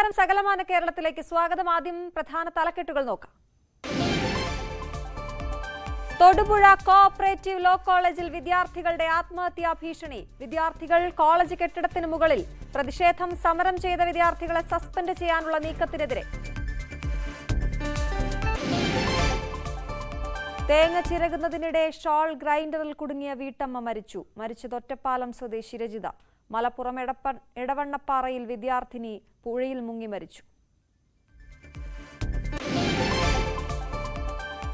നമസ്കാരം സകലമാന കേരളത്തിലേക്ക് സ്വാഗതം. ആദ്യം പ്രധാന തലക്കെട്ടുകൾ നോക്കാം. തൊടുപുഴ കോഓപ്പറേറ്റീവ് ലോ കോളേജിൽ വിദ്യാർത്ഥികളുടെ ആത്മഹത്യാ ഭീഷണി. വിദ്യാർത്ഥികൾ കോളേജ് കെട്ടിടത്തിന് മുകളിൽ പ്രതിഷേധം സമരം ചെയ്ത വിദ്യാർത്ഥികളെ സസ്പെൻഡ് ചെയ്യാനുള്ള നീക്കത്തിനെതിരെ. തേങ്ങ ചിരകുന്നതിനിടെ ഷോൾ ഗ്രൈൻഡറിൽ കുടുങ്ങിയ വീട്ടമ്മ മരിച്ചു. മരിച്ചത് ഒറ്റപ്പാലം സ്വദേശി രജിത. മലപ്പുറം എടപ്പ എടവണ്ണപ്പാറയിൽ വിദ്യാർത്ഥിനി പുഴയിൽ മുങ്ങി മരിച്ചു.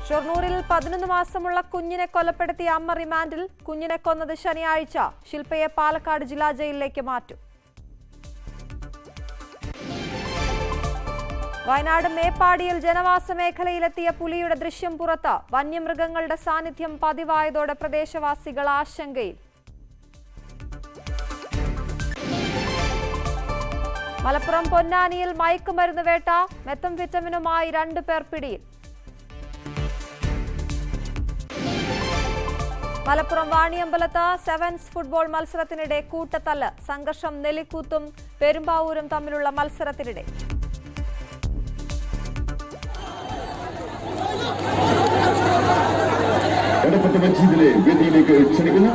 ഷൊർണൂരിൽ പതിനൊന്ന് മാസമുള്ള കുഞ്ഞിനെ കൊലപ്പെടുത്തിയ അമ്മ റിമാൻഡിൽ കുഞ്ഞിനെ കൊന്നത് ശനിയാഴ്ച. ശില്പയെ പാലക്കാട് ജില്ലാ ജയിലിലേക്ക് മാറ്റും. വയനാട് മേപ്പാടിയിൽ ജനവാസ മേഖലയിലെത്തിയ പുലിയുടെ ദൃശ്യം പുറത്ത് വന്യമൃഗങ്ങളുടെ സാന്നിധ്യം പതിവായതോടെ പ്രദേശവാസികൾ ആശങ്കയിൽ. മലപ്പുറം പൊന്നാനിയിൽ മയക്കുമരുന്ന് വേട്ട മെത്തംഫിറ്റമിനുമായി രണ്ടു പേർ പിടിയിൽ. മലപ്പുറം വാണിയമ്പലത്ത് സെവൻസ് ഫുട്ബോൾ മത്സരത്തിനിടെ കൂട്ടത്തല്ല്. സംഘർഷം നെല്ലിക്കൂത്തും പെരുമ്പാവൂരും തമ്മിലുള്ള മത്സരത്തിനിടെ. വേദിയിലേക്ക് ക്ഷണിക്കുന്നു.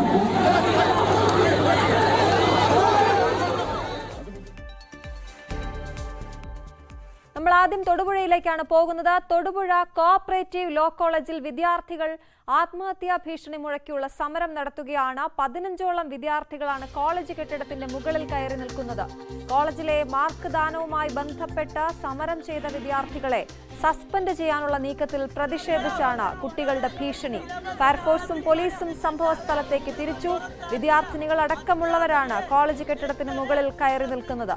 ആദ്യം തൊടുപുഴയിലേക്കാണ് പോകുന്നത്. തൊടുപുഴ കോഓപ്പറേറ്റീവ് ലോ കോളേജിൽ വിദ്യാർത്ഥികൾ ആത്മഹത്യാ ഭീഷണി മുഴക്കിയുള്ള സമരം നടത്തുകയാണ്. പതിനഞ്ചോളം വിദ്യാർത്ഥികളാണ് കോളേജ് കെട്ടിടത്തിന്റെ മുകളിൽ കയറി നിൽക്കുന്നത്. കോളേജിലെ മാർക്ക് ദാനവുമായി ബന്ധപ്പെട്ട് സമരം ചെയ്ത വിദ്യാർത്ഥികളെ സസ്പെൻഡ് ചെയ്യാനുള്ള നീക്കത്തിൽ പ്രതിഷേധിച്ചാണ് കുട്ടികളുടെ ഭീഷണി. ഫയർഫോഴ്സും പോലീസും സംഭവ സ്ഥലത്തേക്ക് തിരിച്ചു. വിദ്യാർത്ഥിനികൾ അടക്കമുള്ളവരാണ് കോളേജ് കെട്ടിടത്തിന് മുകളിൽ കയറി നിൽക്കുന്നത്.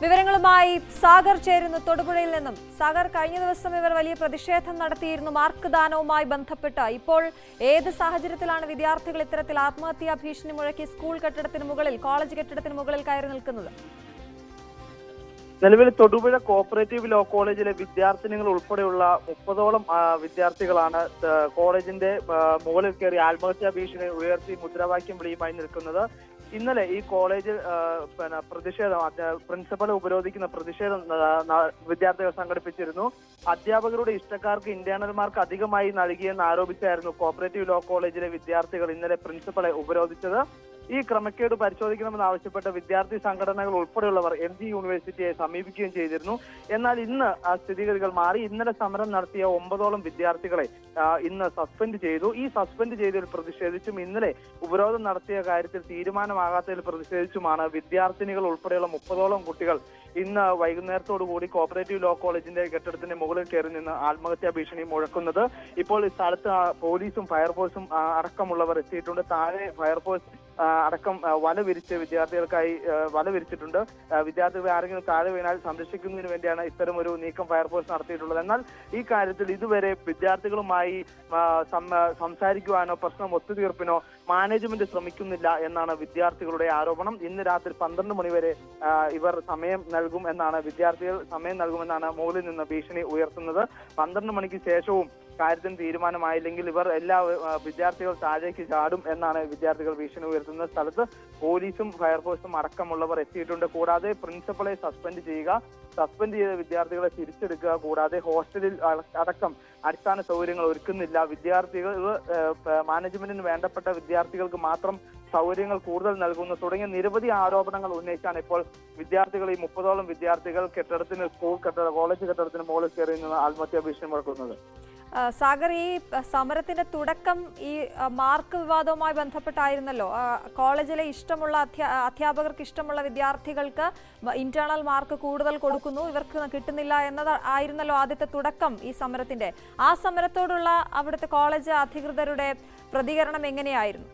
വിവരങ്ങളുമായി സാഗർ ചേരുന്നു തൊടുപുഴയിൽ നിന്നും. സാഗർ കഴിഞ്ഞ ദിവസം ഇവർ വലിയ പ്രതിഷേധം നടത്തിയിരുന്നു. മാർക്ക് ദാനവുമായി ബന്ധപ്പെട്ട് ഇപ്പോൾ ഏത് സാഹചര്യത്തിലാണ് വിദ്യാർത്ഥികൾ ഇത്തരത്തിൽ ആത്മഹത്യാ ഭീഷണി മുഴക്കി സ്കൂൾ കെട്ടിടത്തിന് മുകളിൽ കോളേജ് കെട്ടിടത്തിന് മുകളിൽ കയറി നിൽക്കുന്നത്? നിലവിൽ തൊടുപുഴ കോപ്പറേറ്റീവ് ലോ കോളേജിലെ വിദ്യാർത്ഥിനികൾ ഉൾപ്പെടെയുള്ള മുപ്പതോളം വിദ്യാർത്ഥികളാണ് കോളേജിന്റെ മുകളിൽ കയറി ആത്മഹത്യാ ഭീഷണി ഉയർത്തി മുദ്രാവാക്യം വിളിയുമായി നിൽക്കുന്നത്. ഇന്നലെ ഈ കോളേജ് പിന്നെ പ്രതിഷേധം പ്രിൻസിപ്പൽ ഉപരോധിക്കുന്ന പ്രതിഷേധം വിദ്യാർത്ഥികൾ സംഘടിപ്പിച്ചിരുന്നു. അധ്യാപകരുടെ ഇഷ്ടക്കാർക്ക് ഇന്റേണൽ മാർക്ക് അധികമായി നൽകിയെന്ന് ആരോപിച്ചായിരുന്നു കോപ്പറേറ്റീവ് ലോ കോളേജിലെ വിദ്യാർത്ഥികൾ ഇന്നലെ പ്രിൻസിപ്പളെ ഉപരോധിച്ചത്. ഈ ക്രമക്കേട് പരിശോധിക്കണമെന്ന് ആവശ്യപ്പെട്ട വിദ്യാർത്ഥി സംഘടനകൾ ഉൾപ്പെടെയുള്ളവർ എം ജി യൂണിവേഴ്സിറ്റിയെ സമീപിക്കുകയും ചെയ്തിരുന്നു. എന്നാൽ ഇന്ന് ആ സ്ഥിതിഗതികൾ മാറി. ഇന്നലെ സമരം നടത്തിയ ഒമ്പതോളം വിദ്യാർത്ഥികളെ ഇന്ന് സസ്പെൻഡ് ചെയ്തു. ഈ സസ്പെൻഡ് ചെയ്തതിൽ പ്രതിഷേധിച്ചും ഇന്നലെ ഉപരോധം നടത്തിയ കാര്യത്തിൽ തീരുമാനമാകാത്തതിൽ പ്രതിഷേധിച്ചുമാണ് വിദ്യാർത്ഥിനികൾ ഉൾപ്പെടെയുള്ള മുപ്പതോളം കുട്ടികൾ ഇന്ന് വൈകുന്നേരത്തോടു കൂടി കോപ്പറേറ്റീവ് ലോ കോളേജിന്റെ കെട്ടിടത്തിന്റെ മുകളിൽ കയറി നിന്ന് ആത്മഹത്യാ ഭീഷണി മുഴക്കുന്നത്. ഇപ്പോൾ ഈ സ്ഥലത്ത് പോലീസും ഫയർഫോഴ്സും അടക്കമുള്ളവർ എത്തിയിട്ടുണ്ട്. താഴെ ഫയർഫോഴ്സ് അടക്കം വല വിരിച്ച് വിദ്യാർത്ഥികൾക്കായി വല വിരിച്ചിട്ടുണ്ട്. വിദ്യാർത്ഥികൾ ആരെങ്കിലും താഴെ വീണാൽ സംരക്ഷിക്കുന്നതിന് വേണ്ടിയാണ് ഇത്തരം ഒരു നീക്കം ഫയർഫോഴ്സ് നടത്തിയിട്ടുള്ളത്. എന്നാൽ ഈ കാര്യത്തിൽ ഇതുവരെ വിദ്യാർത്ഥികളുമായി സംസാരിക്കുവാനോ പ്രശ്നം ഒത്തുതീർപ്പിനോ മാനേജ്മെന്റ് ശ്രമിക്കുന്നില്ല എന്നാണ് വിദ്യാർത്ഥികളുടെ ആരോപണം. ഇന്ന് രാത്രി പന്ത്രണ്ട് മണിവരെ ഇവർ സമയം നൽകും എന്നാണ് വിദ്യാർത്ഥികൾ സമയം നൽകുമെന്നാണ് മുകളിൽ നിന്ന് ഭീഷണി ഉയർത്തുന്നത്. പന്ത്രണ്ട് മണിക്ക് ശേഷവും കാര്യത്തിന് തീരുമാനമായില്ലെങ്കിൽ ഇവർ എല്ലാ വിദ്യാർത്ഥികൾ താഴേക്ക് ചാടും എന്നാണ് വിദ്യാർത്ഥികൾ ഭീഷണി ഉയർത്തുന്ന സ്ഥലത്ത് പോലീസും ഫയർഫോഴ്സും അടക്കമുള്ളവർ എത്തിയിട്ടുണ്ട്. കൂടാതെ പ്രിൻസിപ്പളെ സസ്പെൻഡ് ചെയ്യുക സസ്പെൻഡ് ചെയ്ത വിദ്യാർത്ഥികളെ തിരിച്ചെടുക്കുക കൂടാതെ ഹോസ്റ്റലിൽ അടക്കം അടിസ്ഥാന സൗകര്യങ്ങൾ ഒരുക്കുന്നില്ല. വിദ്യാർത്ഥികൾ മാനേജ്മെന്റിന് വേണ്ടപ്പെട്ട വിദ്യാർത്ഥികൾക്ക് മാത്രം സൗകര്യങ്ങൾ കൂടുതൽ നൽകുന്നു. തുടങ്ങിയ നിരവധി ആരോപണങ്ങൾ ഉന്നയിച്ചാണ് ഇപ്പോൾ വിദ്യാർത്ഥികൾ ഈ മുപ്പതോളം വിദ്യാർത്ഥികൾ കെട്ടിടത്തിന് സ്കൂൾ കെട്ടിട കോളേജ് കെട്ടിടത്തിന് മുകളിൽ കയറി നിന്ന് ആത്മഹത്യാ ഭീഷണി മുഴക്കുന്നത്. സാഗർ ഈ സമരത്തിന്റെ തുടക്കം ഈ മാർക്ക് വിവാദവുമായി ബന്ധപ്പെട്ടായിരുന്നല്ലോ. കോളേജിലെ ഇഷ്ടമുള്ള അധ്യാ അധ്യാപകർക്ക് ഇഷ്ടമുള്ള വിദ്യാർത്ഥികൾക്ക് ഇന്റേണൽ മാർക്ക് കൂടുതൽ കൊടുക്കുന്നു. ഇവർക്ക് കിട്ടുന്നില്ല എന്നത് ആയിരുന്നല്ലോ ആദ്യത്തെ തുടക്കം ഈ സമരത്തിന്റെ. ആ സമരത്തോടുള്ള അവിടുത്തെ കോളേജ് അധികൃതരുടെ പ്രതികരണം എങ്ങനെയായിരുന്നു?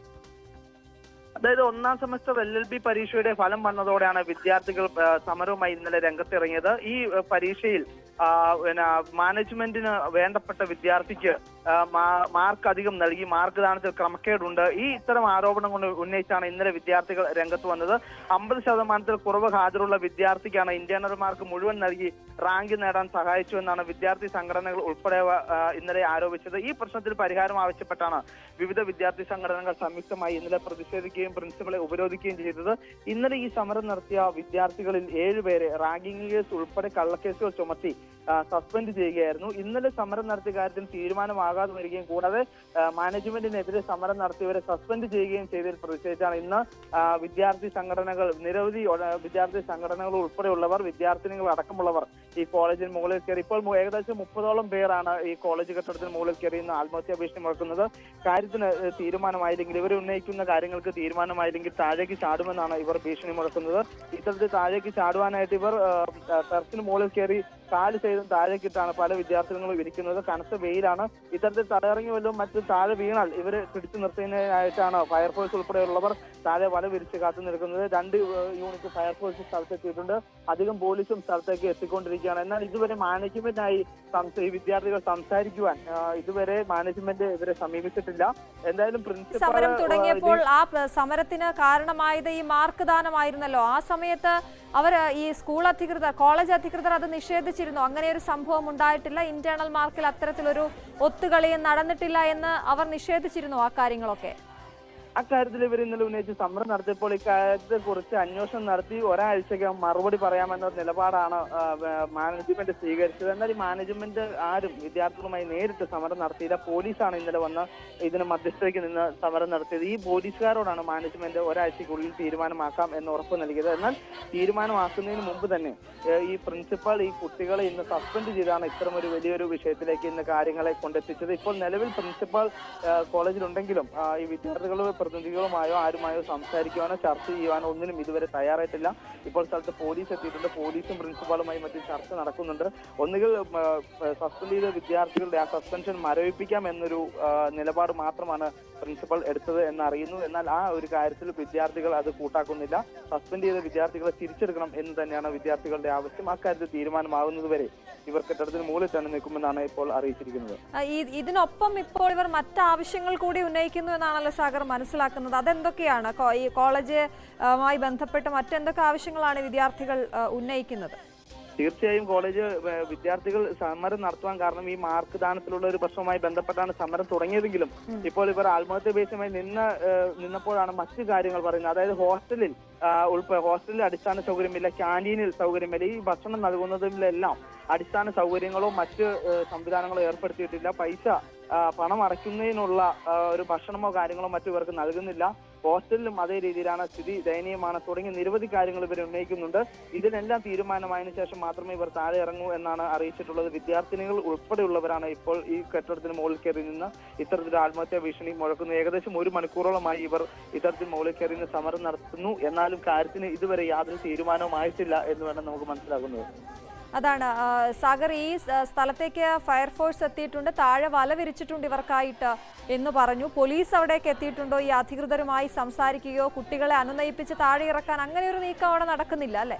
അതായത് ഒന്നാം സെമസ്റ്റർ എൽ എൽ ബി പരീക്ഷയുടെ ഫലം വന്നതോടെയാണ് വിദ്യാർത്ഥികൾ സമരവുമായി ഇന്നലെ രംഗത്തിറങ്ങിയത്. ഈ പരീക്ഷയിൽ പിന്നെ മാനേജ്മെന്റിന് വേണ്ടപ്പെട്ട വിദ്യാർത്ഥിക്ക് മാർക്ക് അധികം നൽകി മാർക്ക് ദാനത്തിൽ ക്രമക്കേടുണ്ട്. ഈ ഇത്തരം ആരോപണം കൊണ്ട് ഉന്നയിച്ചാണ് ഇന്നലെ വിദ്യാർത്ഥികൾ രംഗത്ത് വന്നത്. അമ്പത് ശതമാനത്തിൽ കുറവ് ഹാജരുള്ള വിദ്യാർത്ഥിക്കാണ് ഇന്റേണൽ മാർക്ക് മുഴുവൻ നൽകി റാങ്ക് നേടാൻ സഹായിച്ചു എന്നാണ് വിദ്യാർത്ഥി സംഘടനകൾ ഉൾപ്പെടെ ഇന്നലെ ആരോപിച്ചത്. ഈ പ്രശ്നത്തിൽ പരിഹാരം ആവശ്യപ്പെട്ടാണ് വിവിധ വിദ്യാർത്ഥി സംഘടനകൾ സംയുക്തമായി ഇന്നലെ പ്രതിഷേധിക്കുകയും പ്രിൻസിപ്പളെ ഉപരോധിക്കുകയും ചെയ്തത്. ഇന്നലെ ഈ സമരം നടത്തിയ വിദ്യാർത്ഥികളിൽ ഏഴുപേരെ റാഗിംഗ് കേസ് ഉൾപ്പെടെ കള്ളക്കേസുകൾ ചുമത്തി സസ്പെൻഡ് ചെയ്യുകയായിരുന്നു. ഇന്നലെ സമരം നടത്തിയ കാര്യത്തിൽ തീരുമാനമാകാതെ വരികയും കൂടാതെ മാനേജ്മെന്റിനെതിരെ സമരം നടത്തിയവരെ സസ്പെൻഡ് ചെയ്യുകയും ചെയ്തതിൽ പ്രതിഷേധിച്ചാണ് ഇന്ന് വിദ്യാർത്ഥി സംഘടനകൾ നിരവധി വിദ്യാർത്ഥി സംഘടനകൾ ഉൾപ്പെടെയുള്ളവർ വിദ്യാർത്ഥിനികൾ അടക്കമുള്ളവർ ഈ കോളേജിന് മുകളിൽ കയറി. ഇപ്പോൾ ഏകദേശം മുപ്പതോളം പേരാണ് ഈ കോളേജ് കെട്ടിടത്തിന് മുകളിൽ കയറി ഇന്ന് ആത്മഹത്യാ ഭീഷണി മുഴക്കുന്നത് കാര്യത്തിന് തീരുമാനമായില്ലെങ്കിൽ ഇവർ ഉന്നയിക്കുന്ന കാര്യങ്ങൾക്ക് തീരുമാനമായില്ലെങ്കിൽ താഴേക്ക് ചാടുമെന്നാണ് ഇവർ ഭീഷണി മുഴക്കുന്നത് ഇത്തരത്തിൽ താഴേക്ക് ചാടുവാനായിട്ട് ഇവർ ടെറസിന് മുകളിൽ കയറി കാൽ ചെയ്തും താഴേക്കിട്ടാണ് പല വിദ്യാർത്ഥികളും ഇരിക്കുന്നത്. കനത്ത വെയിലാണ്. ഇത്തരത്തിൽ തലയിറങ്ങി വല്ലതും മറ്റ് താഴെ വീണാൽ ഇവരെ പിടിച്ചു നിർത്തുന്നതിനായിട്ടാണ് ഫയർഫോഴ്സ് ഉൾപ്പെടെയുള്ളവർ താഴെ വല വിരിച്ച് കാത്തു നിൽക്കുന്നത്. രണ്ട് യൂണിറ്റ് ഫയർഫോഴ്സ് സ്ഥലത്തെത്തിയിട്ടുണ്ട്. അധികം പോലീസും സ്ഥലത്തേക്ക് എത്തിക്കൊണ്ടിരിക്കുകയാണ്. എന്നാൽ ഇതുവരെ മാനേജ്മെന്റായി ഈ വിദ്യാർത്ഥികൾ സംസാരിക്കുവാൻ ഇതുവരെ മാനേജ്മെന്റ് ഇവരെ സമീപിച്ചിട്ടില്ല. എന്തായാലും പ്രിൻസിപ്പൽ സമരം തുടങ്ങിയപ്പോൾ ആ സമരത്തിന് കാരണമായത് ഈ മാർക്ക് ദാനമായിരുന്നല്ലോ. ആ സമയത്ത് അവർ ഈ സ്കൂൾ അധികൃതർ കോളേജ് അധികൃതർ അത് നിഷേധിച്ചിരുന്നു അങ്ങനെ ഒരു സംഭവം ഉണ്ടായിട്ടില്ല. ഇന്റേണൽ മാർക്കിൽ അത്തരത്തിലൊരു ഒത്തുകളിയും നടന്നിട്ടില്ല എന്ന് അവർ നിഷേധിച്ചിരുന്നു ആ കാര്യങ്ങളൊക്കെ. അക്കാര്യത്തിൽ ഇവർ ഇന്നലെ ഉന്നയിച്ച് സമരം നടത്തിയപ്പോൾ ഇക്കാര്യത്തെ കുറിച്ച് അന്വേഷണം നടത്തി ഒരാഴ്ചക്കകം മറുപടി പറയാമെന്ന നിലപാടാണ് മാനേജ്മെന്റ് സ്വീകരിച്ചത്. എന്നാൽ ഈ മാനേജ്മെന്റ് ആരും വിദ്യാർത്ഥികളുമായി നേരിട്ട് സമരം നടത്തിയില്ല. പോലീസാണ് ഇന്നലെ വന്ന് ഇതിന് മധ്യസ്ഥതയ്ക്ക് നിന്ന് സമരം നടത്തിയത്. ഈ പോലീസുകാരോടാണ് മാനേജ്മെന്റ് ഒരാഴ്ചക്കുള്ളിൽ തീരുമാനമാക്കാം എന്ന് ഉറപ്പ് നൽകിയത്. എന്നാൽ തീരുമാനമാക്കുന്നതിന് മുമ്പ് തന്നെ ഈ പ്രിൻസിപ്പൽ ഈ കുട്ടികളെ ഇന്ന് സസ്പെൻഡ് ചെയ്താണ് ഇത്തരം ഒരു വലിയൊരു വിഷയത്തിലേക്ക് ഇന്ന് കാര്യങ്ങളെ കൊണ്ടെത്തിച്ചത്. ഇപ്പോൾ നിലവിൽ പ്രിൻസിപ്പൽ കോളേജിലുണ്ടെങ്കിലും ഈ വിദ്യാർത്ഥികളുടെ പ്രതിനിധികളുമായോ ആരുമായോ സംസാരിക്കുവാനോ ചർച്ച ചെയ്യുവാനോ ഒന്നിനും ഇതുവരെ തയ്യാറായിട്ടില്ല. ഇപ്പോൾ സ്ഥലത്ത് പോലീസ് എത്തിയിട്ടുണ്ട്. പോലീസും പ്രിൻസിപ്പാളുമായി മറ്റും ചർച്ച നടക്കുന്നുണ്ട്. ഒന്നുകിൽ സസ്പെൻഡ് ചെയ്ത വിദ്യാർത്ഥികളുടെ ആ സസ്പെൻഷൻ മരവിപ്പിക്കാം എന്നൊരു നിലപാട് മാത്രമാണ് പ്രിൻസിപ്പൽ എടുത്തത് എന്നറിയുന്നു. എന്നാൽ ആ ഒരു കാര്യത്തിൽ വിദ്യാർത്ഥികൾ അത് കൂട്ടാക്കുന്നില്ല. സസ്പെൻഡ് ചെയ്ത വിദ്യാർത്ഥികളെ തിരിച്ചെടുക്കണം എന്ന് തന്നെയാണ് വിദ്യാർത്ഥികളുടെ ആവശ്യം. അക്കാര്യത്തിൽ തീരുമാനമാകുന്നതുവരെ ഇവർ കെട്ടിടത്തിന് മുകളിൽ തന്നെ നിൽക്കുമെന്നാണ് ഇപ്പോൾ അറിയിച്ചിരിക്കുന്നത്. ഇതിനൊപ്പം ഇപ്പോൾ ഇവർ മറ്റാവശ്യങ്ങൾ കൂടി ഉന്നയിക്കുന്നു എന്നാണല്ലോ സാഗർ മനസ്സിലാക്കുന്നത്. അതെന്തൊക്കെയാണ്? കോ- ഈ കോളേജ് ആയി ബന്ധപ്പെട്ട് മറ്റെന്തൊക്കെ ആവശ്യങ്ങളാണ് വിദ്യാർത്ഥികൾ ഉന്നയിക്കുന്നത്? തീർച്ചയായും കോളേജ് വിദ്യാർത്ഥികൾ സമരം നടത്തുവാൻ കാരണം ഈ മാർക്ക് ദാനത്തിലുള്ള ഒരു പ്രശ്നവുമായി ബന്ധപ്പെട്ടാണ് സമരം തുടങ്ങിയതെങ്കിലും ഇപ്പോൾ ഇവർ ആത്മഹത്യ ഭീഷണിയുമായി നിന്ന നിന്നപ്പോഴാണ് മറ്റു കാര്യങ്ങൾ പറയുന്നത്. അതായത് ഹോസ്റ്റലിൽ ഉൾപ്പെ ഹോസ്റ്റലിൽ അടിസ്ഥാന സൗകര്യമില്ല ക്യാന്റീനിൽ സൗകര്യമില്ല ഈ ഭക്ഷണം നൽകുന്നതിലെല്ലാം അടിസ്ഥാന സൗകര്യങ്ങളോ മറ്റ് സംവിധാനങ്ങളോ ഏർപ്പെടുത്തിയിട്ടില്ല. പൈസ പണം അടയ്ക്കുന്നതിനുള്ള ഒരു ഭക്ഷണമോ കാര്യങ്ങളോ മറ്റു ഇവർക്ക് നൽകുന്നില്ല. ഹോസ്റ്റലിലും അതേ രീതിയിലാണ് സ്ഥിതി ദയനീയമാണ്. തുടങ്ങിയ നിരവധി കാര്യങ്ങൾ ഇവർ ഉന്നയിക്കുന്നുണ്ട്. ഇതിനെല്ലാം തീരുമാനമായതിനു ശേഷം മാത്രമേ ഇവർ താഴെ ഇറങ്ങൂ എന്നാണ് അറിയിച്ചിട്ടുള്ളത്. വിദ്യാർത്ഥിനികൾ ഉൾപ്പെടെയുള്ളവരാണ് ഇപ്പോൾ ഈ കെട്ടിടത്തിന് മുകളിൽ കയറി നിന്ന് ഇത്തരത്തിൽ ആത്മഹത്യാ ഭീഷണി മുഴക്കുന്നു. ഏകദേശം ഒരു മണിക്കൂറോളമായി ഇവർ ഇത്തരത്തിൽ മുകളിൽ കയറി നിന്ന് സമരം നടത്തുന്നു. എന്നാലും കാര്യത്തിന് ഇതുവരെ യാതൊരു തീരുമാനവും ആയിട്ടില്ല എന്ന് വേണം നമുക്ക് മനസ്സിലാക്കുന്നത്. അതാണ് സാഗർ ഈ സ്ഥലത്തേക്ക് ഫയർഫോഴ്സ് എത്തിയിട്ടുണ്ട് താഴെ വല വിരിച്ചിട്ടുണ്ട് ഇവർക്കായിട്ട് എന്ന് പറഞ്ഞു. പോലീസ് അവിടേക്ക് എത്തിയിട്ടുണ്ടോ? ഈ അധികൃതരുമായി സംസാരിക്കുകയോ കുട്ടികളെ അനുനയിപ്പിച്ച് താഴെ ഇറക്കാൻ അങ്ങനെ ഒരു നീക്കം അവിടെ നടക്കുന്നില്ല അല്ലേ?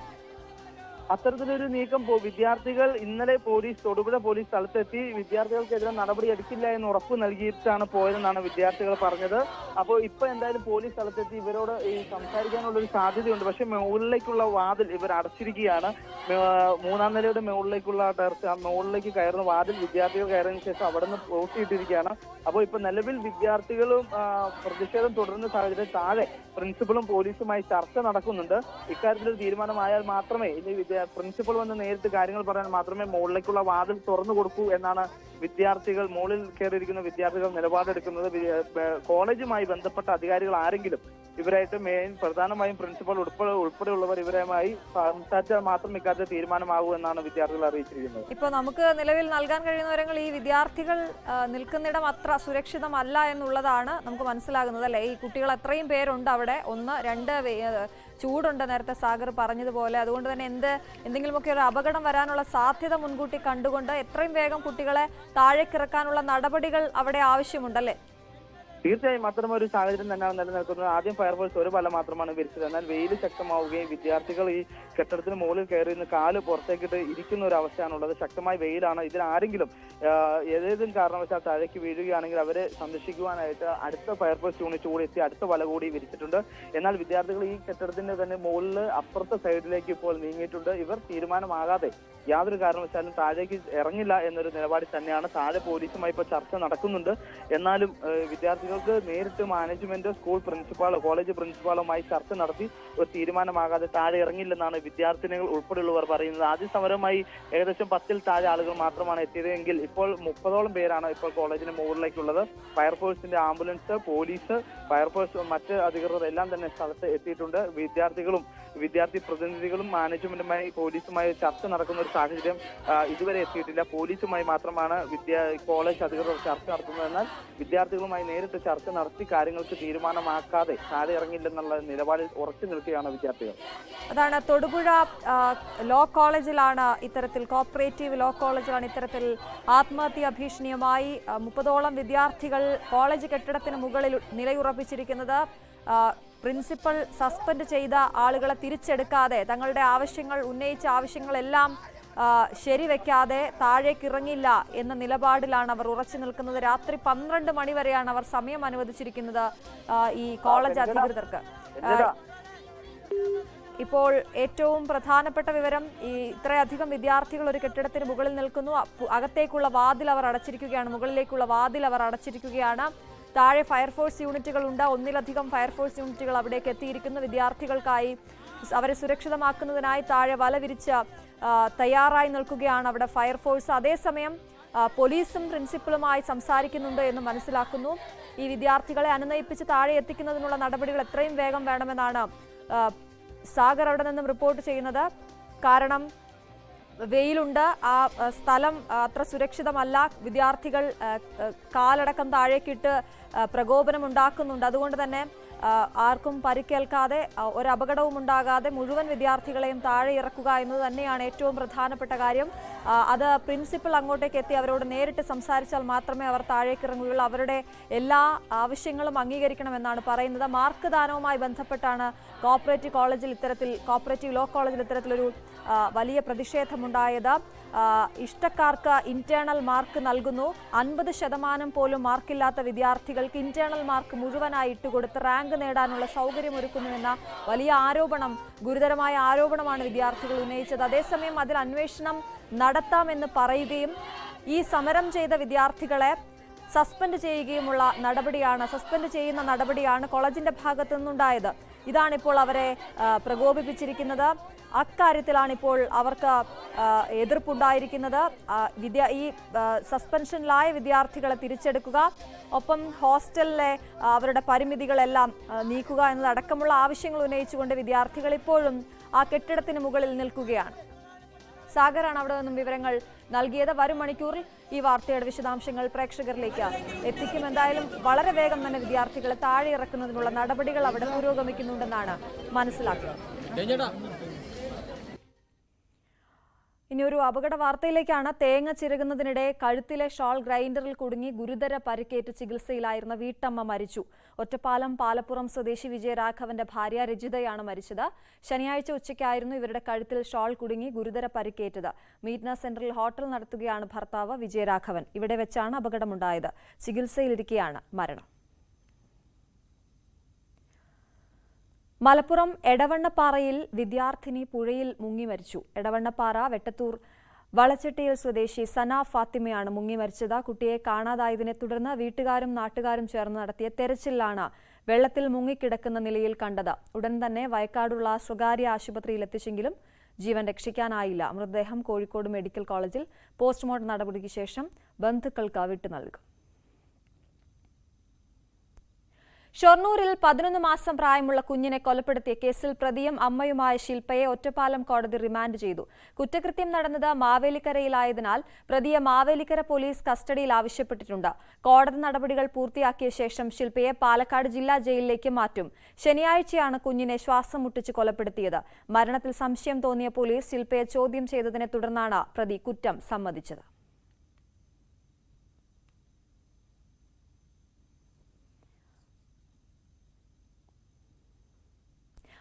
അത്തരത്തിലൊരു നീക്കം വിദ്യാർത്ഥികൾ ഇന്നലെ പോലീസ് തൊടുപുഴ പോലീസ് സ്ഥലത്തെത്തി. വിദ്യാർത്ഥികൾക്കെതിരെ നടപടി എടുക്കില്ല എന്ന് ഉറപ്പ് നൽകിയിട്ടാണ് പോയതെന്നാണ് വിദ്യാർത്ഥികൾ പറഞ്ഞത്. അപ്പോൾ ഇപ്പൊ എന്തായാലും പോലീസ് സ്ഥലത്തെത്തി ഇവരോട് ഈ സംസാരിക്കാനുള്ള ഒരു സാധ്യതയുണ്ട്. പക്ഷെ മുകളിലേക്കുള്ള വാതിൽ ഇവർ അടച്ചിരിക്കുകയാണ്. മൂന്നാം നിലയുടെ മുകളിലേക്കുള്ള ആ മുകളിലേക്ക് കയറുന്ന വാതിൽ വിദ്യാർത്ഥികൾ കയറിയതിനു ശേഷം അവിടെ നിന്ന് പൂട്ടിയിട്ടിരിക്കുകയാണ് അപ്പോൾ ഇപ്പൊ നിലവിൽ വിദ്യാർത്ഥികളും പ്രതിഷേധം തുടരുന്ന സാഹചര്യം താഴെ പ്രിൻസിപ്പളും പോലീസുമായി ചർച്ച നടക്കുന്നുണ്ട്. ഇക്കാര്യത്തിൽ തീരുമാനമായാൽ മാത്രമേ ഇനി വിദ്യാ പ്രിൻസിപ്പൾ വന്ന് നേരിട്ട് കാര്യങ്ങൾ പറയാൻ മാത്രമേ മുകളിലേക്കുള്ള വാതിൽ തുറന്നു കൊടുക്കൂ എന്നാണ് വിദ്യാർത്ഥികൾ മുകളിൽ കയറിയിരിക്കുന്ന വിദ്യാർത്ഥികൾ നിലപാടെടുക്കുന്നത്. കോളേജുമായി ബന്ധപ്പെട്ട അധികാരികൾ ആരെങ്കിലും ഇവരായിട്ട് മെയിൻ പ്രധാനമായും പ്രിൻസിപ്പൽ ഉൾപ്പെടെ ഉൾപ്പെടെയുള്ളവർ ഇവരുമായി സംസാരിച്ചാൽ മാത്രം ഇക്കാര്യത്തിൽ തീരുമാനമാകൂ എന്നാണ് വിദ്യാർത്ഥികൾ അറിയിച്ചിരിക്കുന്നത്. ഇപ്പോൾ നമുക്ക് നിലവിൽ നൽകാൻ കഴിയുന്ന വിവരങ്ങൾ ഈ വിദ്യാർത്ഥികൾ നിൽക്കുന്നിടം അത്ര സുരക്ഷിതമല്ല എന്നുള്ളതാണ് നമുക്ക് മനസ്സിലാകുന്നത് അല്ലെ? ഈ കുട്ടികൾ അത്രയും പേരുണ്ട് അവിടെ. ഒന്ന് രണ്ട് ചൂടുണ്ട് നേരത്തെ സാഗർ പറഞ്ഞതുപോലെ. അതുകൊണ്ട് തന്നെ എന്ത് എന്തെങ്കിലുമൊക്കെ ഒരു അപകടം വരാനുള്ള സാധ്യത മുൻകൂട്ടി കണ്ടുകൊണ്ട് എത്രയും വേഗം കുട്ടികളെ താഴേക്കിറക്കാനുള്ള നടപടികൾ അവിടെ ആവശ്യമുണ്ടല്ലേ തീർച്ചയായും അത്തരമൊരു സാഹചര്യം തന്നെയാണ് നിലനിൽക്കുന്നത്. ആദ്യം ഫയർഫോഴ്സ് ഒരു പല മാത്രമാണ് വിരിച്ചത്. എന്നാൽ വെയിൽ ശക്തമാവുകയും വിദ്യാർത്ഥികൾ ഈ കെട്ടിടത്തിന് മുകളിൽ കയറി നിന്ന് കാൽ പുറത്തേക്കിട്ട് ഇരിക്കുന്ന ഒരു അവസ്ഥയാണുള്ളത്. ശക്തമായ വെയിലാണ്. ഇതിൽ ആരെങ്കിലും ഏതെങ്കിലും കാരണവശാൽ താഴേക്ക് വീഴുകയാണെങ്കിൽ അവരെ സംരക്ഷിക്കുവാനായിട്ട് അടുത്ത ഫയർഫോഴ്സ് യൂണിറ്റ് കൂടി എത്തി അടുത്ത വല കൂടി വിരിച്ചിട്ടുണ്ട്. എന്നാൽ വിദ്യാർത്ഥികൾ ഈ കെട്ടിടത്തിന്റെ തന്നെ മുകളിൽ അപ്പുറത്തെ സൈഡിലേക്ക് ഇപ്പോൾ നീങ്ങിയിട്ടുണ്ട്. ഇവർ തീരുമാനമാകാതെ യാതൊരു കാരണവശാലും താഴേക്ക് ഇറങ്ങില്ല എന്നൊരു നിലപാടിൽ തന്നെയാണ്. താഴെ പോലീസുമായി ഇപ്പോൾ ചർച്ച നടക്കുന്നുണ്ട്. എന്നാലും ഏഹ്, വിദ്യാർത്ഥികൾക്ക് നേരിട്ട് മാനേജ്മെന്റ് സ്കൂൾ പ്രിൻസിപ്പാളോ കോളേജ് പ്രിൻസിപ്പാളുമായി ചർച്ച നടത്തി ഒരു തീരുമാനമാകാതെ താഴെ ഇറങ്ങില്ലെന്നാണ് വിദ്യാർത്ഥിനികൾ ഉൾപ്പെടെയുള്ളവർ പറയുന്നത്. ആദ്യ സമരമായി ഏകദേശം പത്തിൽ താഴെ ആളുകൾ മാത്രമാണ് എത്തിയതെങ്കിൽ ഇപ്പോൾ മുപ്പതോളം പേരാണ് ഇപ്പോൾ കോളേജിന് മുകളിലേക്കുള്ളത്. ഫയർഫോഴ്സിന്റെ ആംബുലൻസ് പോലീസ് ഫയർഫോഴ്സ് മറ്റ് അധികൃതർ എല്ലാം തന്നെ സ്ഥലത്ത് എത്തിയിട്ടുണ്ട്. വിദ്യാർത്ഥികളും വിദ്യാർത്ഥി പ്രതിനിധികളും മാനേജ്മെന്റുമായി പോലീസുമായി ചർച്ച നടക്കുന്ന ഒരു സാഹചര്യം ഇതുവരെ എത്തിയിട്ടില്ല. പോലീസുമായി മാത്രമാണ് വിദ്യാ കോളേജ് അധികൃതർ ചർച്ച നടത്തുന്നത്. എന്നാൽ വിദ്യാർത്ഥികളുമായി നേരിട്ട് ചർച്ച നടത്തി കാര്യങ്ങൾക്ക് തീരുമാനമാക്കാതെ താഴെ ഇറങ്ങില്ലെന്നുള്ള നിലപാടിൽ ഉറച്ചു നിൽക്കുകയാണ് വിദ്യാർത്ഥികൾ. അതാണ് തൊടുപുഴ ലോ കോളേജിലാണ് ഇത്തരത്തിൽ കോപ്പറേറ്റീവ് ലോ കോളേജിലാണ് ഇത്തരത്തിൽ ആത്മഹത്യാ ഭീഷണിയുമായി മുപ്പതോളം വിദ്യാർത്ഥികൾ കോളേജ് കെട്ടിടത്തിന് മുകളിൽ നിലയുറപ്പിച്ചിരിക്കുന്നത്. പ്രിൻസിപ്പൽ സസ്പെൻഡ് ചെയ്ത ആളുകളെ തിരിച്ചെടുക്കാതെ തങ്ങളുടെ ആവശ്യങ്ങൾ ഉന്നയിച്ച ആവശ്യങ്ങളെല്ലാം ശരിവെക്കാതെ താഴേക്ക് ഇറങ്ങില്ല എന്ന നിലപാടിലാണ് അവർ ഉറച്ചു നിൽക്കുന്നത്. രാത്രി പന്ത്രണ്ട് മണി വരെയാണ് അവർ സമയം അനുവദിച്ചിരിക്കുന്നത് ഈ കോളേജ് അധികൃതർക്ക്. ഇപ്പോൾ ഏറ്റവും പ്രധാനപ്പെട്ട വിവരം ഈ ഇത്രയധികം വിദ്യാർത്ഥികൾ ഒരു കെട്ടിടത്തിന് മുകളിൽ നിൽക്കുന്നു. അകത്തേക്കുള്ള വാതിൽ അവർ അടച്ചിരിക്കുകയാണ് മുകളിലേക്കുള്ള വാതിൽ അവർ അടച്ചിരിക്കുകയാണ്. താഴെ ഫയർഫോഴ്സ് യൂണിറ്റുകൾ ഉണ്ട്. ഒന്നിലധികം ഫയർഫോഴ്സ് യൂണിറ്റുകൾ അവിടേക്ക് എത്തിയിരിക്കുന്നു. വിദ്യാർത്ഥികൾക്കായി അവരെ സുരക്ഷിതമാക്കുന്നതിനായി താഴെ വല വിരിച്ച് തയ്യാറായി നിൽക്കുകയാണ് അവിടെ ഫയർഫോഴ്സ് അതേസമയം പോലീസും പ്രിൻസിപ്പളുമായി സംസാരിക്കുന്നുണ്ട് എന്ന് മനസ്സിലാക്കുന്നു. ഈ വിദ്യാർത്ഥികളെ അനുനയിപ്പിച്ച് താഴെ എത്തിക്കുന്നതിനുള്ള നടപടികൾ എത്രയും വേഗം വേണമെന്നാണ് സാഗർ അവിടെ നിന്നും റിപ്പോർട്ട് ചെയ്യുന്നത്. കാരണം വെയിലുണ്ട്. ആ സ്ഥലം അത്ര സുരക്ഷിതമല്ല. വിദ്യാർത്ഥികൾ കാലടക്കം താഴേക്കിട്ട് പ്രകോപനമുണ്ടാക്കുന്നുണ്ട്. അതുകൊണ്ട് തന്നെ ആർക്കും പരിക്കേൽക്കാതെ ഒരു അപകടവും ഉണ്ടാകാതെ മുഴുവൻ വിദ്യാർത്ഥികളെയും താഴെ ഇറക്കുക എന്നത് തന്നെയാണ് ഏറ്റവും പ്രധാനപ്പെട്ട കാര്യം. അത് പ്രിൻസിപ്പൽ അങ്ങോട്ടേക്ക് എത്തി അവരോട് നേരിട്ട് സംസാരിച്ചാൽ മാത്രമേ അവർ താഴേക്ക് ഇറങ്ങുകയുള്ളൂ അവരുടെ എല്ലാ ആവശ്യങ്ങളും അംഗീകരിക്കണമെന്നാണ് പറയുന്നത്. മാർക്ക് ദാനവുമായി ബന്ധപ്പെട്ടാണ് കോപ്പറേറ്റീവ് കോളേജിൽ ഇത്തരത്തിൽ കോപ്പറേറ്റീവ് ലോ കോളേജിൽ ഇത്തരത്തിലൊരു വലിയ പ്രതിഷേധമുണ്ടായത്. ഇഷ്ടക്കാർക്ക് ഇന്റേണൽ മാർക്ക് നൽകുന്നു. അൻപത് ശതമാനം പോലും മാർക്കില്ലാത്ത വിദ്യാർത്ഥികൾക്ക് ഇന്റേണൽ മാർക്ക് മുഴുവനായി ഇട്ടുകൊടുത്ത് റാങ്ക് നേടാനുള്ള സൗകര്യം ഒരുക്കുന്നു എന്ന വലിയ ആരോപണം ഗുരുതരമായ ആരോപണമാണ് വിദ്യാർത്ഥികൾ ഉന്നയിച്ചത്. അതേസമയം അതിൽ അന്വേഷണം നടത്താമെന്ന് പറയുകയും ഈ സമരം ചെയ്ത വിദ്യാർത്ഥികളെ സസ്പെൻഡ് ചെയ്യുകയുമുള്ള നടപടിയാണ് സസ്പെൻഡ് ചെയ്യുന്ന നടപടിയാണ് കോളേജിന്റെ ഭാഗത്തു നിന്നുണ്ടായത് ഇതാണിപ്പോൾ അവരെ പ്രകോപിപ്പിച്ചിരിക്കുന്നത്. അക്കാര്യത്തിലാണ് ഇപ്പോൾ അവർക്ക് എതിർപ്പുണ്ടായിരിക്കുന്നത്. വിദ്യ ഈ സസ്പെൻഷനിലായ വിദ്യാർത്ഥികളെ തിരിച്ചെടുക്കുക ഒപ്പം ഹോസ്റ്റലിലെ അവരുടെ പരിമിതികളെല്ലാം നീക്കുക എന്നതടക്കമുള്ള ആവശ്യങ്ങൾ ഉന്നയിച്ചുകൊണ്ട് വിദ്യാർത്ഥികൾ ഇപ്പോഴും ആ കെട്ടിടത്തിന് മുകളിൽ നിൽക്കുകയാണ്. സാഗറാണ് അവിടെ നിന്നും വിവരങ്ങൾ നൽകിയത്. വരും മണിക്കൂറിൽ ഈ വാർത്തയുടെ വിശദാംശങ്ങൾ പ്രേക്ഷകരിലേക്ക് എത്തിക്കും. എന്തായാലും വളരെ വേഗം തന്നെ വിദ്യാർത്ഥികളെ താഴെ ഇറക്കുന്നതിനുള്ള നടപടികൾ അവിടെ പുരോഗമിക്കുന്നുണ്ടെന്നാണ് മനസ്സിലാക്കുന്നത്. ഇനി ഒരു അപകട വാർത്തയിലേക്കാണ് തേങ്ങ ചിരകുന്നതിനിടെ കഴുത്തിലെ ഷോൾ ഗ്രൈൻഡറിൽ കുടുങ്ങി ഗുരുതര പരിക്കേറ്റ് ചികിത്സയിലായിരുന്ന വീട്ടമ്മ മരിച്ചു. ഒറ്റപ്പാലം പാലപ്പുറം സ്വദേശി വിജയരാഘവന്റെ ഭാര്യ രജിതയാണ് മരിച്ചത്. ശനിയാഴ്ച ഉച്ചയ്ക്കായിരുന്നു ഇവരുടെ കഴുത്തിൽ ഷോൾ കുടുങ്ങി ഗുരുതര പരിക്കേറ്റത്. മീറ്റ്ന സെന്ററിൽ ഹോട്ടൽ നടത്തുകയാണ് ഭർത്താവ് വിജയരാഘവൻ ഇവിടെ വെച്ചാണ് അപകടമുണ്ടായത്. ചികിത്സയിലിരിക്കെയാണ് മരണം. മലപ്പുറം എടവണ്ണപ്പാറയിൽ വിദ്യാർത്ഥിനി പുഴയിൽ മുങ്ങി മരിച്ചു. എടവണ്ണപ്പാറ വെട്ടത്തൂർ വളച്ചെട്ടിയിൽ സ്വദേശി സന ഫാത്തിമയാണ് മുങ്ങി മരിച്ചത്. കുട്ടിയെ കാണാതായതിനെ തുടർന്ന് വീട്ടുകാരും നാട്ടുകാരും ചേർന്ന് നടത്തിയ തെരച്ചിലാണ് വെള്ളത്തിൽ മുങ്ങിക്കിടക്കുന്ന നിലയിൽ കണ്ടത്. ഉടൻ തന്നെ വയക്കാടുള്ള സ്വകാര്യ ആശുപത്രിയിൽ എത്തിച്ചെങ്കിലും ജീവൻ രക്ഷിക്കാനായില്ല. മൃതദേഹം കോഴിക്കോട് മെഡിക്കൽ കോളേജിൽ പോസ്റ്റ്മോർട്ടം നടപടിക്ക് ശേഷം ബന്ധുക്കൾക്ക് വിട്ടു നൽകും. ഷൊർണൂരിൽ പതിനൊന്ന് മാസം പ്രായമുള്ള കുഞ്ഞിനെ കൊലപ്പെടുത്തിയ കേസിൽ പ്രതിയും അമ്മയുമായ ശില്പയെ ഒറ്റപ്പാലം കോടതി റിമാൻഡ് ചെയ്തു. കുറ്റകൃത്യം നടന്നത് മാവേലിക്കരയിലായതിനാൽ പ്രതിയെ മാവേലിക്കര പോലീസ് കസ്റ്റഡിയിൽ ആവശ്യപ്പെട്ടിട്ടുണ്ട്. കോടതി നടപടികൾ പൂർത്തിയാക്കിയ ശേഷം ശില്പയെ പാലക്കാട് ജില്ലാ ജയിലിലേക്ക് മാറ്റും. ശനിയാഴ്ചയാണ് കുഞ്ഞിനെ ശ്വാസം മുട്ടിച്ച് കൊലപ്പെടുത്തിയത്. മരണത്തിൽ സംശയം തോന്നിയ പോലീസ് ശില്പയെ ചോദ്യം ചെയ്തതിനെ തുടർന്നാണ് പ്രതി കുറ്റം സമ്മതിച്ചത്.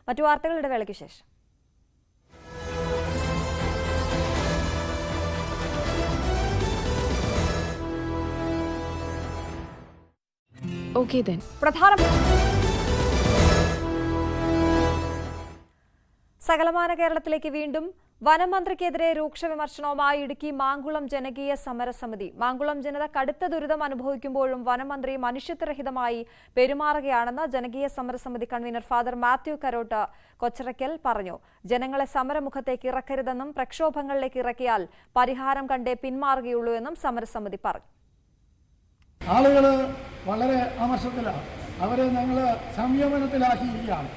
മറ്റു വാർത്തകളുടെ വേളയ്ക്ക് ശേഷം. ദെൻ പ്രധാന സകലമാന കേരളത്തിലേക്ക് വീണ്ടും വനമന്ത്രിക്കെതിരെ രൂക്ഷ വിമർശനവുമായി ഇടുക്കി മാങ്കുളം ജനകീയ സമരസമിതി. മാങ്കുളം ജനത കടുത്ത ദുരിതം അനുഭവിക്കുമ്പോഴും വനമന്ത്രി മനുഷ്യത്വരഹിതമായി പെരുമാറുകയാണെന്ന് ജനകീയ സമരസമിതി കൺവീനർ ഫാദർ മാത്യു കരോട്ട് കൊച്ചറയ്ക്കൽ പറഞ്ഞു. ജനങ്ങളെ സമരമുഖത്തേക്ക് ഇറക്കരുതെന്നും പ്രക്ഷോഭങ്ങളിലേക്ക് ഇറക്കിയാൽ പരിഹാരം കണ്ടേ പിന്മാറുകയുള്ളൂ എന്നും സമരസമിതി പറഞ്ഞു. ആളുകൾ വളരെ അവരെ ഞങ്ങൾ സംയമനത്തിലാക്കിയിരിക്കുകയാണ്.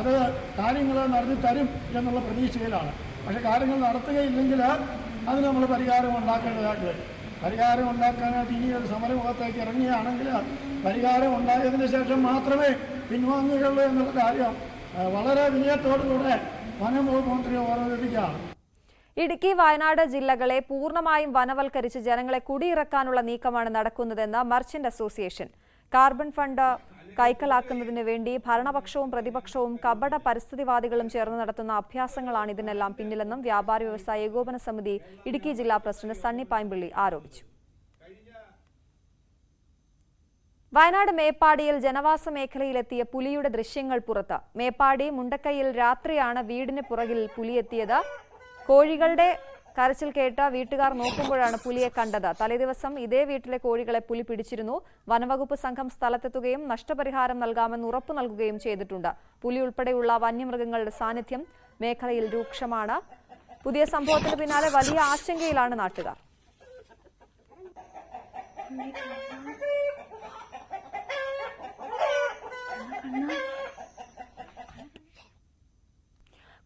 അത് കാര്യങ്ങൾ നടത്തി തരും എന്നുള്ള പ്രതീക്ഷയിലാണ്. പക്ഷെ കാര്യങ്ങൾ നടത്തുകയില്ലെങ്കിൽ അതിന് നമ്മൾ പരിഹാരം ഉണ്ടാക്കേണ്ടതായിട്ട് വരും. പരിഹാരം ഉണ്ടാക്കാനായിട്ട് ഇനി ഒരു സമരമുഖത്തേക്ക് ഇറങ്ങുകയാണെങ്കിൽ പരിഹാരം ഉണ്ടായതിന് ശേഷം മാത്രമേ പിൻവാങ്ങുകയുള്ളൂ എന്നുള്ള കാര്യം വളരെ വിനയത്തോടുകൂടെ വനം വകുപ്പ് മന്ത്രി ഓർമ്മിപ്പിക്കുകയാണ്. ഇടുക്കി വയനാട് ജില്ലകളെ പൂർണമായും വനവൽക്കരിച്ച് ജനങ്ങളെ കുടിയിറക്കാനുള്ള നീക്കമാണ് നടക്കുന്നതെന്ന് മർച്ചന്റ് അസോസിയേഷൻ. കാർബൺ ഫണ്ട് കൈക്കലാക്കുന്നതിന് വേണ്ടി ഭരണപക്ഷവും പ്രതിപക്ഷവും കപട പരിസ്ഥിതിവാദികളും ചേർന്ന് നടത്തുന്ന അഭ്യാസങ്ങളാണ് ഇതിനെല്ലാം പിന്നിലെന്നും വ്യാപാര വ്യവസായ ഏകോപന സമിതി ഇടുക്കി ജില്ലാ പ്രസിഡന്റ് സണ്ണി പായമ്പിള്ളി ആരോപിച്ചു. വയനാട് മേപ്പാടിയിൽ ജനവാസ മേഖലയിലെത്തിയ പുലിയുടെ ദൃശ്യങ്ങൾ പുറത്ത്. മേപ്പാടി മുണ്ടക്കൈയിൽ രാത്രിയാണ് വീടിന് പുറകിൽ പുലിയെത്തിയത് കോഴികളുടെ കരച്ചിൽ കേട്ട വീട്ടുകാർ നോക്കുമ്പോഴാണ് പുലിയെ കണ്ടത്. തലേദിവസം ഇതേ വീട്ടിലെ കോഴികളെ പുലി പിടിച്ചിരുന്നു. വനവകുപ്പ് സംഘം സ്ഥലത്തെത്തുകയും നഷ്ടപരിഹാരം നൽകാമെന്ന് ഉറപ്പു നൽകുകയും ചെയ്തിട്ടുണ്ട്. പുലി ഉൾപ്പെടെയുള്ള വന്യമൃഗങ്ങളുടെ സാന്നിധ്യം മേഖലയിൽ രൂക്ഷമാണ്. പുതിയ സംഭവത്തിന് പിന്നാലെ വലിയ ആശങ്കയിലാണ് നാട്ടുകാർ.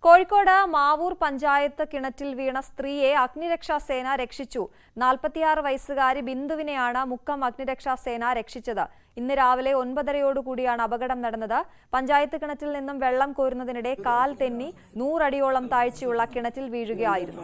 കോഴിക്കോട് മാവൂർ പഞ്ചായത്ത് കിണറ്റിൽ വീണ സ്ത്രീയെ അഗ്നിരക്ഷാസേന രക്ഷിച്ചു. നാൽപ്പത്തിയാറ് വയസ്സുകാരി ബിന്ദുവിനെയാണ് മുക്കം അഗ്നിരക്ഷാസേന രക്ഷിച്ചത്. ഇന്ന് രാവിലെ ഒൻപതരയോടുകൂടിയാണ് അപകടം നടന്നത്. പഞ്ചായത്ത് കിണറ്റിൽ നിന്നും വെള്ളം കോരുന്നതിനിടെ കാൽ തെന്നി നൂറടിയോളം താഴ്ചയുള്ള കിണറ്റിൽ വീഴുകയായിരുന്നു.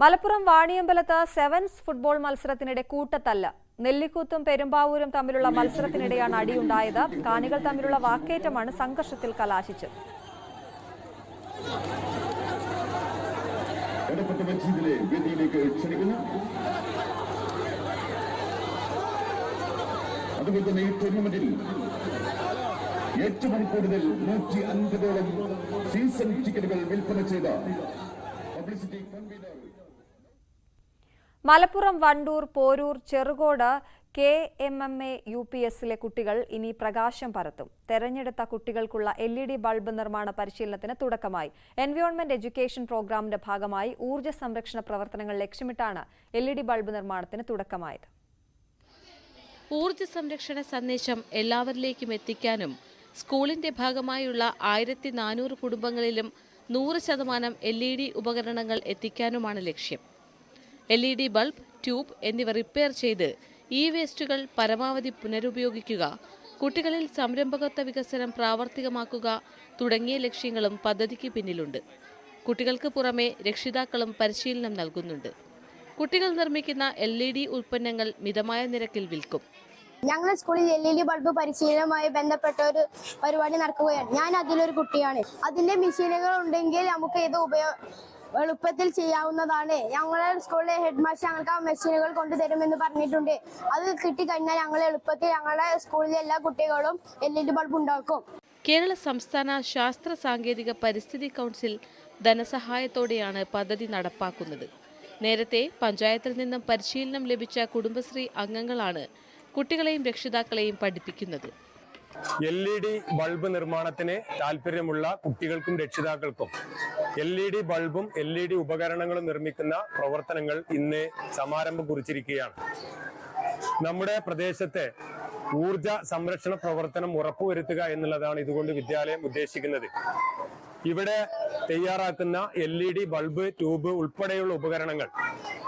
മലപ്പുറം വാണിയമ്പലത്ത് സെവൻസ് ഫുട്ബോൾ മത്സരത്തിനിടെ കൂട്ടത്തല്ല. നെല്ലിക്കൂത്തും പെരുമ്പാവൂരും തമ്മിലുള്ള മത്സരത്തിനിടെയാണ് അടിയുണ്ടായത്. കാണികൾ തമ്മിലുള്ള വാക്കേറ്റമാണ് സംഘർഷത്തിൽ കലാശിച്ചത്. ഏറ്റവും കൂടുതൽ നൂറ്റി അൻപതോളം സീസൺ ടിക്കറ്റുകൾ വിൽപ്പന ചെയ്ത publicity convener Malappuram Wandoor Porur Cherukode K M M A U P എസിലെ കുട്ടികൾ ഇനി പ്രകാശം പരത്തും. തെരഞ്ഞെടുത്ത കുട്ടികൾക്കുള്ള എൽ ഇ ഡി ബൾബ് നിർമ്മാണ പരിശീലനത്തിന് തുടക്കമായി. എൻവയോൺമെന്റ് എഡ്യൂക്കേഷൻ പ്രോഗ്രാമിന്റെ ഭാഗമായി ഊർജ സംരക്ഷണ പ്രവർത്തനങ്ങൾ ലക്ഷ്യമിട്ടാണ് എൽ ഇ ഡി ബൾബ് നിർമ്മാണത്തിന് തുടക്കമായത്. ഊർജ സംരക്ഷണ സന്ദേശം എല്ലാവരിലേക്കും എത്തിക്കാനും സ്കൂളിന്റെ ഭാഗമായുള്ള ആയിരത്തി നാനൂറ് കുടുംബങ്ങളിലും നൂറ് ശതമാനം എൽ ഇ ഡി ഉപകരണങ്ങൾ എത്തിക്കാനുമാണ് ലക്ഷ്യം. L E D bulb tube എന്നിവ റിപ്പയർ ചെയ്ത് ഇ വേസ്റ്റുകൾ പരമാവധി പുനരുപയോഗിക്കുക കുട്ടികളിൽ സംരംഭകത്വ വികസനം പ്രാവർത്തികമാക്കുക തുടങ്ങിയ ലക്ഷ്യങ്ങളും പദ്ധതിക്ക് പിന്നിലുണ്ട്. കുട്ടികൾക്ക് പുറമെ രക്ഷിതാക്കളും പരിശീലനം നൽകുന്നുണ്ട്. കുട്ടികൾ നിർമ്മിക്കുന്ന എൽ ഇ ഡി ഉൽപ്പന്നങ്ങൾ മിതമായ നിരക്കിൽ വിൽക്കും. ഞങ്ങളുടെ സ്കൂളിൽ എൽ ഇ ഡി ബൾബ് പരിശീലനവുമായി ബന്ധപ്പെട്ട ഒരു പരിപാടി നടക്കുകയാണ്. ഞാൻ അതിലൊരു കുട്ടിയാണ്. അതിന്റെ മെഷീനുകൾ ഉണ്ടെങ്കിൽ നമുക്ക് ഇത് ഉപയോഗ എളുപ്പത്തിൽ ചെയ്യാവുന്നതാണ്. ഞങ്ങളുടെ സ്കൂളിലെ ഹെഡ് മാസ്റ്റർ ഞങ്ങൾക്ക് ആ മെഷീനുകൾ കൊണ്ടുതരുമെന്ന് പറഞ്ഞിട്ടുണ്ട്. അത് കിട്ടിക്കഴിഞ്ഞാൽ ഞങ്ങൾ എളുപ്പത്തിൽ ഞങ്ങളുടെ സ്കൂളിലെ എല്ലാ കുട്ടികളും എൽ ഇ ഡി ബൾബ് ഉണ്ടാക്കും. കേരള സംസ്ഥാന ശാസ്ത്ര സാങ്കേതിക പരിസ്ഥിതി കൗൺസിൽ ധനസഹായത്തോടെയാണ് പദ്ധതി നടപ്പാക്കുന്നത്. നേരത്തെ പഞ്ചായത്തിൽ നിന്നും പരിശീലനം ലഭിച്ച കുടുംബശ്രീ അംഗങ്ങളാണ് കുട്ടികളെയും രക്ഷിതാക്കളെയും പഠിപ്പിക്കുന്നത്. എൽ ഇ ഡി ബൾബ് നിർമ്മാണത്തിന് താല്പര്യമുള്ള കുട്ടികൾക്കും രക്ഷിതാക്കൾക്കും എൽ ഇ ഡി ബൾബും എൽ ഇ ഡി ഉപകരണങ്ങളും നിർമ്മിക്കുന്ന പ്രവർത്തനങ്ങൾ ഇന്ന് സമാരംഭം കുറിച്ചിരിക്കുകയാണ്. നമ്മുടെ പ്രദേശത്തെ ഊർജ സംരക്ഷണ പ്രവർത്തനം ഉറപ്പുവരുത്തുക എന്നുള്ളതാണ് ഇതുകൊണ്ട് വിദ്യാലയം ഉദ്ദേശിക്കുന്നത്. ഇവിടെ തയ്യാറാക്കുന്ന L E D bulb tube ഉൾപ്പെടെയുള്ള ഉപകരണങ്ങൾ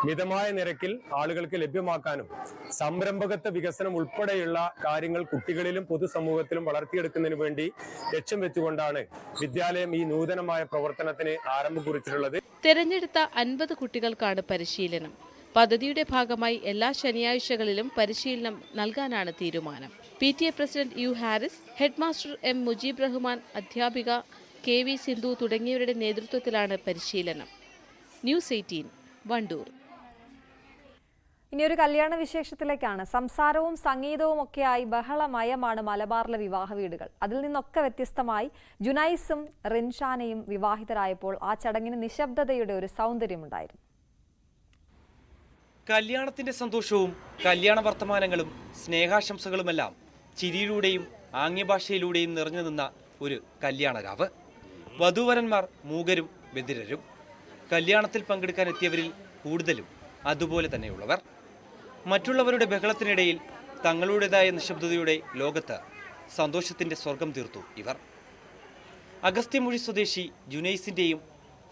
മിതമായ നിരക്കിൽ ആളുകൾക്ക് ലഭ്യമാക്കാനും സംരംഭകത്വ വികസനം ഉൾപ്പെടെയുള്ള കാര്യങ്ങൾ കുട്ടികളിലും പൊതുസമൂഹത്തിലും വളർത്തിയെടുക്കുന്നതിന് വേണ്ടി ലക്ഷ്യം വെച്ചുകൊണ്ടാണ് വിദ്യാലയം ഈ നൂതനമായ പ്രവർത്തനത്തിന് ആരംഭം കുറിച്ചിട്ടുള്ളത്. തിരഞ്ഞെടുത്ത അൻപത് കുട്ടികൾക്കാണ് പരിശീലനം. പദ്ധതിയുടെ ഭാഗമായി എല്ലാ ശനിയാഴ്ചകളിലും പരിശീലനം നൽകാനാണ് തീരുമാനം. P T A president U Haris headmaster M Mujeeb Rahman അധ്യാപിക കെ വി സിന്ധു തുടങ്ങിയവരുടെ നേതൃത്വത്തിലാണ് പരിശീലനം. News eighteen Wandoor. ഇനി ഒരു കല്യാണ വിശേഷത്തിലേക്കാണ്. സംസാരവും സംഗീതവും ഒക്കെയായി ബഹളമയമാണ് മലബാറിലെ വിവാഹ വീടുകൾ. അതിൽ നിന്നൊക്കെ വ്യത്യസ്തമായി ജുനൈസും റിൻഷാനയും വിവാഹിതരായപ്പോൾ ആ ചടങ്ങിന് നിശബ്ദതയുടെ ഒരു സൗന്ദര്യമുണ്ടായിരുന്നു. കല്യാണത്തിന്റെ സന്തോഷവും കല്യാണ വർത്തമാനങ്ങളും സ്നേഹാശംസകളുമെല്ലാം ചിരിയിലൂടെയും ആംഗ്യഭാഷയിലൂടെയും നിറഞ്ഞു നിന്ന ഒരു കല്യാണരാവ്. വധൂവരന്മാർ മൂകരും ബദിരരും കല്യാണത്തിൽ പങ്കെടുക്കാൻ എത്തിയവരിൽ കൂടുതലും അതുപോലെ തന്നെയുള്ളവർ. മറ്റുള്ളവരുടെ ബഹളത്തിനിടയിൽ തങ്ങളുടേതായ നിശബ്ദതയുടെ ലോകത്ത് സന്തോഷത്തിന്റെ സ്വർഗം തീർത്തു ഇവർ. അഗസ്ത്യമൊഴി സ്വദേശി ജുനൈസിന്റെയും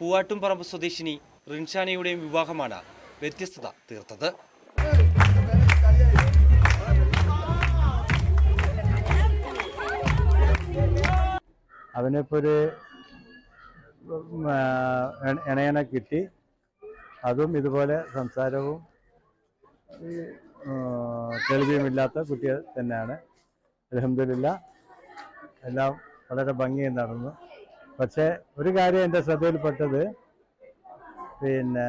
പൂവാട്ടുംപറമ്പ് സ്വദേശിനി റിൻഷാനയുടെയും വിവാഹമാണ് വ്യത്യസ്തത തീർത്തത്. അവനിപ്പോൾ ഒരു ഇണയനെ കിട്ടി. അതും ഇതുപോലെ സംസാരവും ഈ, ആ, കേൾവിയുമില്ലാത്ത കുട്ടി തന്നെയാണ്. അലഹമില്ല എല്ലാം വളരെ ഭംഗിയായി നടന്നു. പക്ഷേ ഒരു കാര്യം എന്റെ ശ്രദ്ധയിൽപ്പെട്ടത് പിന്നെ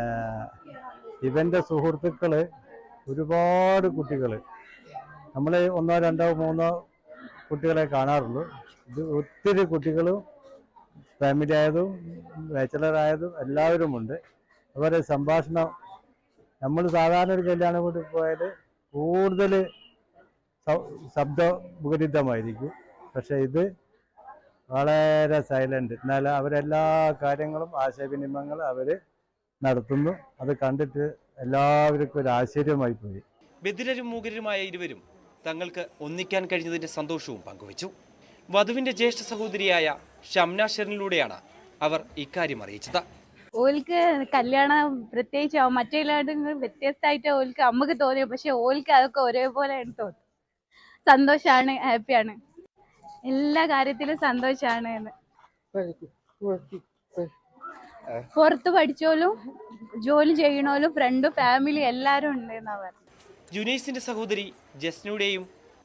ഇവന്റെ സുഹൃത്തുക്കൾ ഒരുപാട് കുട്ടികൾ നമ്മൾ ഒന്നോ രണ്ടോ മൂന്നോ കുട്ടികളെ കാണാറുള്ളൂ. ഇത് ഒത്തിരി കുട്ടികളും ഫാമിലി ആയതും എല്ലാവരും ഉണ്ട് അതുപോലെ സംഭാഷണം നമ്മൾ സാധാരണ ഒരു കല്യാണം കൊണ്ട് പോയാൽ കൂടുതൽ ശബ്ദമുഖരിതമായിരിക്കും പക്ഷെ ഇത് വളരെ സൈലന്റ് എന്നാൽ അവരെല്ലാ കാര്യങ്ങളും ആശയവിനിമയങ്ങൾ അവർ നടത്തുന്നു. അത് കണ്ടിട്ട് എല്ലാവർക്കും ഒരു ആശ്ചര്യമായി പോയി. ബദിരരും മൂകരുമായ ഇരുവരും തങ്ങൾക്ക് ഒന്നിക്കാൻ കഴിഞ്ഞതിന്റെ സന്തോഷവും പങ്കുവച്ചു. വധുവിന്റെ ജ്യേഷ്ഠ സഹോദരിയായ ഷംന ഷെറിനിലൂടെയാണ് അവർ ഇക്കാര്യം അറിയിച്ചത്. ഓൽക്ക് കല്യാണം പ്രത്യേകിച്ച് മറ്റേ വ്യത്യസ്തമായിട്ട് ഓൽക്ക് അമ്മയ്ക്ക് തോന്നി പക്ഷെ ഓൽക്ക് അതൊക്കെ ഒരേപോലെ തോന്നി. സന്തോഷാണ് ഹാപ്പിയാണ്. എല്ലാ കാര്യത്തിലും സന്തോഷാണ് എന്ന്. പുറത്ത് പഠിച്ചോലും ജോലി ചെയ്യണോലും ഫ്രണ്ട് ഫാമിലി എല്ലാരും ഉണ്ട് എന്നാ പറഞ്ഞു ജുനൈസിന്റെ സഹോദരി ജസ്നയുടെയും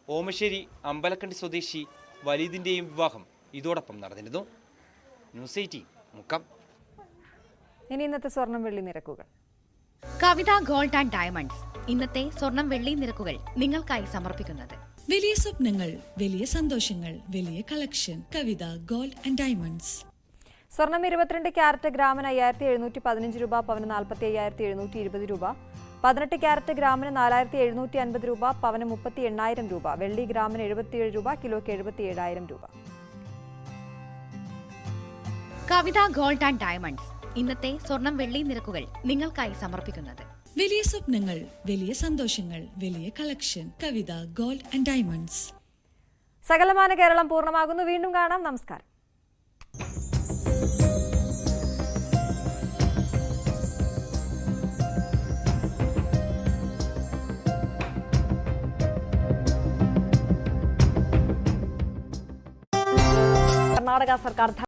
ഓമശ്ശേരി അമ്പലക്കണ്ടി സ്വദേശി വലീദിന്റെയും വിവാഹം ഇതോടൊപ്പം നടന്നിരുന്നു. News eighteen Mukkam. ഇനി ഇന്നത്തെ സ്വർണം വെള്ളി നിരക്കുകൾ. Kavitha gold and diamonds. ഇന്നത്തെ സ്വർണം വെള്ളി നിരക്കുകൾ നിങ്ങൾക്കായി സമർപ്പിക്കുന്നത്. വലിയ സ്വപ്നങ്ങൾ വലിയ സന്തോഷങ്ങൾ വലിയ collection. Kavitha gold and diamonds. സ്വർണം ഇരുപത്തിരണ്ട് ക്യാരറ്റ് ഗ്രാമിന് അയ്യായിരത്തി എഴുന്നൂറ്റി പതിനഞ്ച് രൂപ പവന് നാൽപ്പത്തി അയ്യായിരത്തി എഴുന്നൂറ്റി ഇരുപത് രൂപ. പതിനെട്ട് ക്യാരറ്റ് ഗ്രാമിന് നാലായിരത്തി എഴുന്നൂറ്റി അൻപത് രൂപ പവന് മുപ്പത്തി എണ്ണായിരം രൂപ വെള്ളി ഗ്രാമിന് എഴുപത്തിയേഴ് രൂപ കിലോയ്ക്ക് എഴുപത്തി ഏഴായിരം രൂപ. Kavitha gold and diamonds. ഇന്നത്തെ സ്വർണം വെള്ളി നിരക്കുകൾ നിങ്ങൾക്കായി സമർപ്പിക്കുന്നത്. വലിയ സ്വപ്നങ്ങൾ വലിയ സന്തോഷങ്ങൾ വലിയ collection Kavitha gold and diamonds. സകലമാന കേരളം പൂർണമാകുന്നു. വീണ്ടും കാണാം. നമസ്കാരം. कर्नाटक सरकार